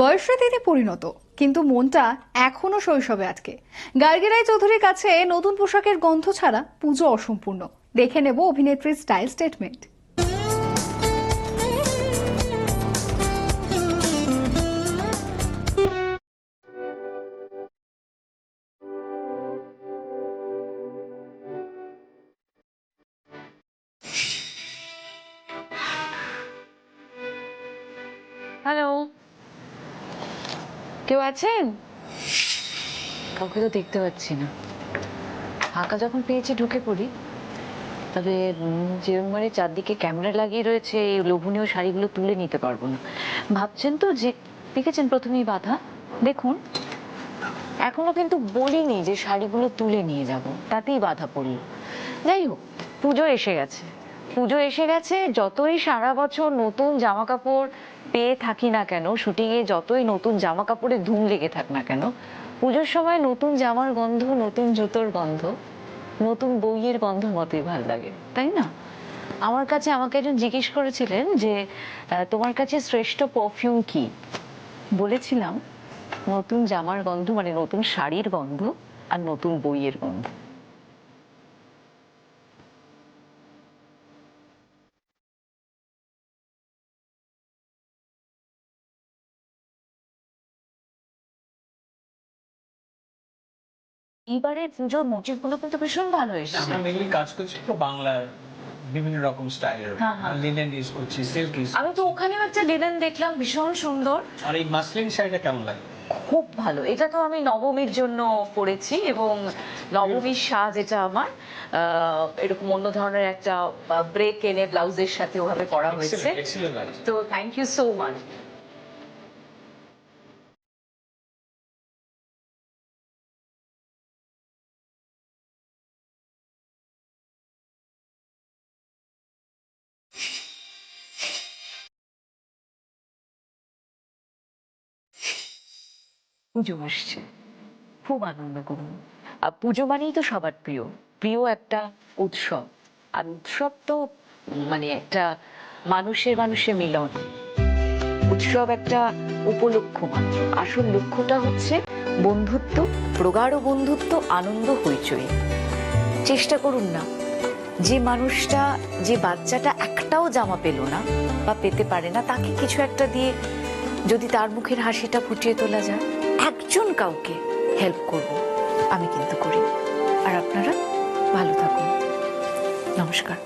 বয়সরীতে পরিণত, কিন্তু মনটা এখনও শৈশবে আটকে। গার্গিরাই চৌধুরীর কাছে নতুন পোশাকের গন্ধ ছাড়া পুজো অসম্পূর্ণ। দেখে নেব অভিনেত্রীর স্টাইল স্টেটমেন্ট। হ্যালো কেউ আছেন? কাউকে তো দেখতে পাচ্ছি না। ফাঁকা যখন পেয়েছি ঢুকে পড়ি। তবে মানে চারদিকে ক্যামেরা লাগিয়ে রয়েছে, এই লোভনীয় শাড়িগুলো তুলে নিতে পারব না। ভাবছেন তো যে, দেখেছেন প্রথমেই বাধা? দেখুন। এখনও কিন্তু বলিনি যে শাড়িগুলো তুলে নিয়ে যাব। তাতেই বাধা পড়ল। যাই হোক, পুজো এসে গেছে। পুজো এসে গেছে, যতই সারা বছর নতুন জামা কাপড় পেয়ে থাকি না কেন শুটিংয়ে যতই নতুন জামা কাপড়ে ধুম লেগে থাক না কেন, পুজোর সময় নতুন জামার গন্ধ, নতুন জুতোর গন্ধ, নতুন বইয়ের গন্ধ মতোই ভালো লাগে, তাই না? আমার কাছে আমাকে একজন জিজ্ঞেস করেছিলেন যে তোমার কাছে শ্রেষ্ঠ পারফিউম কি? বলেছিলাম, নতুন জামার গন্ধ মানে নতুন শাড়ির গন্ধ আর নতুন বইয়ের গন্ধ। এইবারের পুজোর মোটিভগুলো কিন্তু ভীষণ ভালো এসেছে। আমরা মেনলি কাজ করছি তো বাংলার বিভিন্ন রকম স্টাইলের। হ্যাঁ, হ্যাঁ। লিনেন ইউজ করছি সিল্ক ইউজ আমি তো ওখানেও একটা লিনেন দেখলাম ভীষণ সুন্দর। আর এই মাসলিন শাড়িটা কেমন লাগে? খুব ভালো। এটা তো আমি নবমীর জন্য পড়েছি এবং নবমীর সাজ এটা আমার। এরকম অন্য ধরনের একটা ব্রেক এনে ব্লাউজের সাথে ওভাবে করা হয়েছে। তো থ্যাংক ইউ সো মাচ পুজো আসছে। খুব আনন্দ করুন। আর পুজো মানেই তো সবার প্রিয়। প্রিয় একটা উৎসব। আর উৎসব তো মানে একটা মানুষের মানুষের মিলন। উৎসব একটা উপলক্ষ মাত্র। আসল লক্ষ্যটা হচ্ছে বন্ধুত্ব, প্রগাঢ় বন্ধুত্ব, আনন্দ, হইচই। চেষ্টা করুন না। যে মানুষটা, যে বাচ্চাটা একটাও জামা পেল না বা পেতে পারে না, তাকে কিছু একটা দিয়ে যদি তার মুখের হাসিটা ফুটিয়ে তোলা যায়। একজন কাউকে হেল্প করব আমি কিন্তু করি। আর আপনারা ভালো থাকুন। নমস্কার।